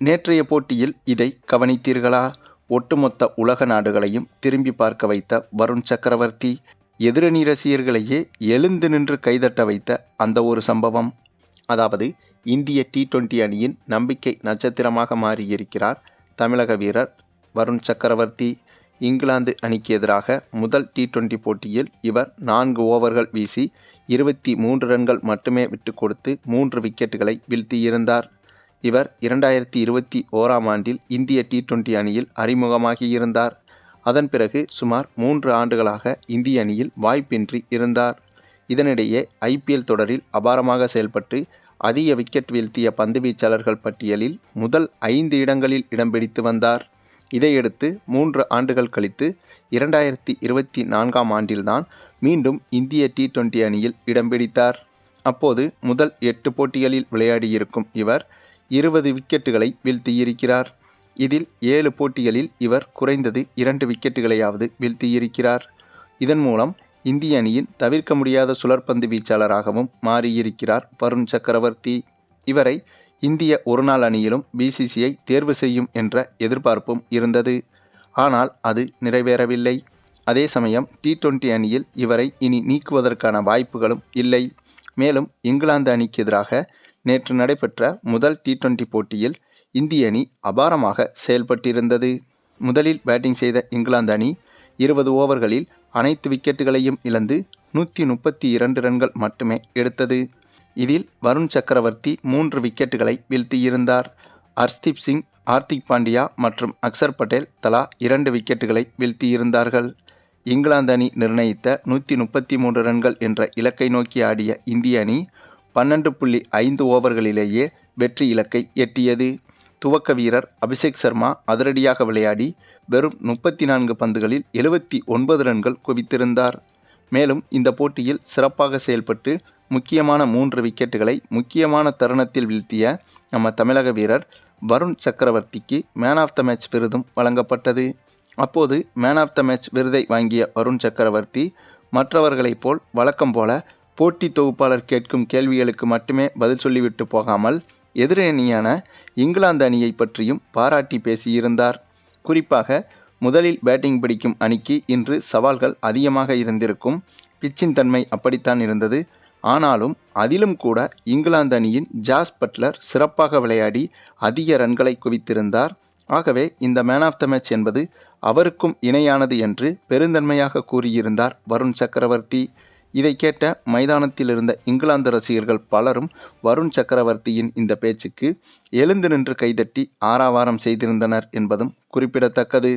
நேற்றைய போட்டியில் இதை கவனித்தீர்களா? ஒட்டுமொத்த உலக நாடுகளையும் திரும்பி பார்க்க வைத்த வருண் சக்கரவர்த்தி எதிரணி ரசிகர்களையே எழுந்து நின்று கைதட்ட வைத்த அந்த ஒரு சம்பவம். அதாவது இந்திய டி டுவெண்டி அணியின் நம்பிக்கை நட்சத்திரமாக மாறியிருக்கிறார் தமிழக வீரர் வருண் சக்கரவர்த்தி. இங்கிலாந்து அணிக்கு எதிராக முதல் டி டுவெண்டி போட்டியில் இவர் நான்கு ஓவர்கள் வீசி இருபத்தி மூன்று ரன்கள் மட்டுமே விட்டு கொடுத்து மூன்று விக்கெட்டுகளை வீழ்த்தியிருந்தார். இவர் இரண்டாயிரத்தி இருபத்தி ஓராம் ஆண்டில் இந்திய டி டுவெண்டி அணியில் அறிமுகமாகியிருந்தார். அதன் பிறகு சுமார் மூன்று ஆண்டுகளாக இந்திய அணியில் வாய்ப்பின்றி இருந்தார். இதனிடையே ஐபிஎல் தொடரில் அபாரமாக செயல்பட்டு அதிக விக்கெட் வீழ்த்திய பந்து வீச்சாளர்கள் பட்டியலில் முதல் ஐந்து இடங்களில் இடம் பிடித்து வந்தார். இதையடுத்து மூன்று ஆண்டுகள் கழித்து இரண்டாயிரத்தி இருபத்தி நான்காம் ஆண்டில்தான் மீண்டும் இந்திய டி டுவெண்டி அணியில் இடம் பிடித்தார். அப்போது முதல் எட்டு போட்டிகளில் விளையாடியிருக்கும் இவர் இருபது விக்கெட்டுகளை வீழ்த்தியிருக்கிறார். இதில் ஏழு போட்டிகளில் இவர் குறைந்தது இரண்டு விக்கெட்டுகளையாவது வீழ்த்தியிருக்கிறார். இதன் மூலம் இந்திய அணியின் தவிர்க்க முடியாத சுழற்பந்து வீச்சாளராகவும் மாறியிருக்கிறார் வருண் சக்கரவர்த்தி. இவரை இந்திய ஒருநாள் அணியிலும் பிசிசிஐ தேர்வு செய்யும் என்ற எதிர்பார்ப்பும் இருந்தது. ஆனால் அது நிறைவேறவில்லை. அதே சமயம் டி டுவெண்டி அணியில் இவரை இனி நீக்குவதற்கான வாய்ப்புகளும் இல்லை. மேலும் இங்கிலாந்து அணிக்கு எதிராக நேற்று நடைபெற்ற முதல் டி டுவெண்டி போட்டியில் இந்திய அணி அபாரமாக செயல்பட்டிருந்தது. முதலில் பேட்டிங் செய்த இங்கிலாந்து அணி இருபது ஓவர்களில் அனைத்து விக்கெட்டுகளையும் இழந்து நூற்றி முப்பத்தி இரண்டு ரன்கள் மட்டுமே எடுத்தது. இதில் வருண் சக்கரவர்த்தி மூன்று விக்கெட்டுகளை வீழ்த்தியிருந்தார். ஹர்ஷ்தீப் சிங் ஹார்திக் பாண்டியா மற்றும் அக்சர் பட்டேல் தலா இரண்டு விக்கெட்டுகளை வீழ்த்தியிருந்தார்கள். இங்கிலாந்து அணி நிர்ணயித்த நூற்றி முப்பத்தி மூன்று ரன்கள் என்ற இலக்கை நோக்கி ஆடிய இந்திய அணி பன்னெண்டு புள்ளி ஐந்து ஓவர்களிலேயே வெற்றி இலக்கை எட்டியது. துவக்க வீரர் அபிஷேக் சர்மா அதிரடியாக விளையாடி வெறும் முப்பத்தி நான்கு பந்துகளில் எழுபத்தி ஒன்பது ரன்கள் குவித்திருந்தார். மேலும் இந்த போட்டியில் சிறப்பாக செயல்பட்டு முக்கியமான மூன்று விக்கெட்டுகளை முக்கியமான தருணத்தில் வீழ்த்திய நம்ம தமிழக வீரர் வருண் சக்கரவர்த்திக்கு மேன் ஆஃப் த மேட்ச் விருதும் வழங்கப்பட்டது. அப்போது மேன் ஆஃப் த மேட்ச் விருதை வாங்கிய வருண் சக்கரவர்த்தி மற்றவர்களைப் போல் வழக்கம் போல போட்டி தொகுப்பாளர் கேட்கும் கேள்விகளுக்கு மட்டுமே பதில் சொல்லிவிட்டு போகாமல் எதிரணியான இங்கிலாந்து அணியை பற்றியும் பாராட்டி பேசியிருந்தார். குறிப்பாக முதலில் பேட்டிங் பிடிக்கும் அணிக்கு இன்று சவால்கள் அதிகமாக இருந்திருக்கும். பிச்சின் தன்மை அப்படித்தான் இருந்தது. ஆனாலும் அதிலும் கூட இங்கிலாந்து அணியின் ஜாஸ் பட்லர் சிறப்பாக விளையாடி அதிக ரன்களை குவித்திருந்தார். ஆகவே இந்த மேன் ஆஃப் த மேட்ச் என்பது அவருக்கும் இணையானது என்று பெருந்தன்மையாக கூறியிருந்தார் வருண் சக்கரவர்த்தி. இதை கேட்ட மைதானத்தில் இருந்த இங்கிலாந்து ரசிகர்கள் பலரும் வருண் சக்கரவர்த்தியின் இந்த பேச்சுக்கு எழுந்து நின்று கைதட்டி ஆராவாரம் செய்திருந்தனர் என்பதும் குறிப்பிடத்தக்கது.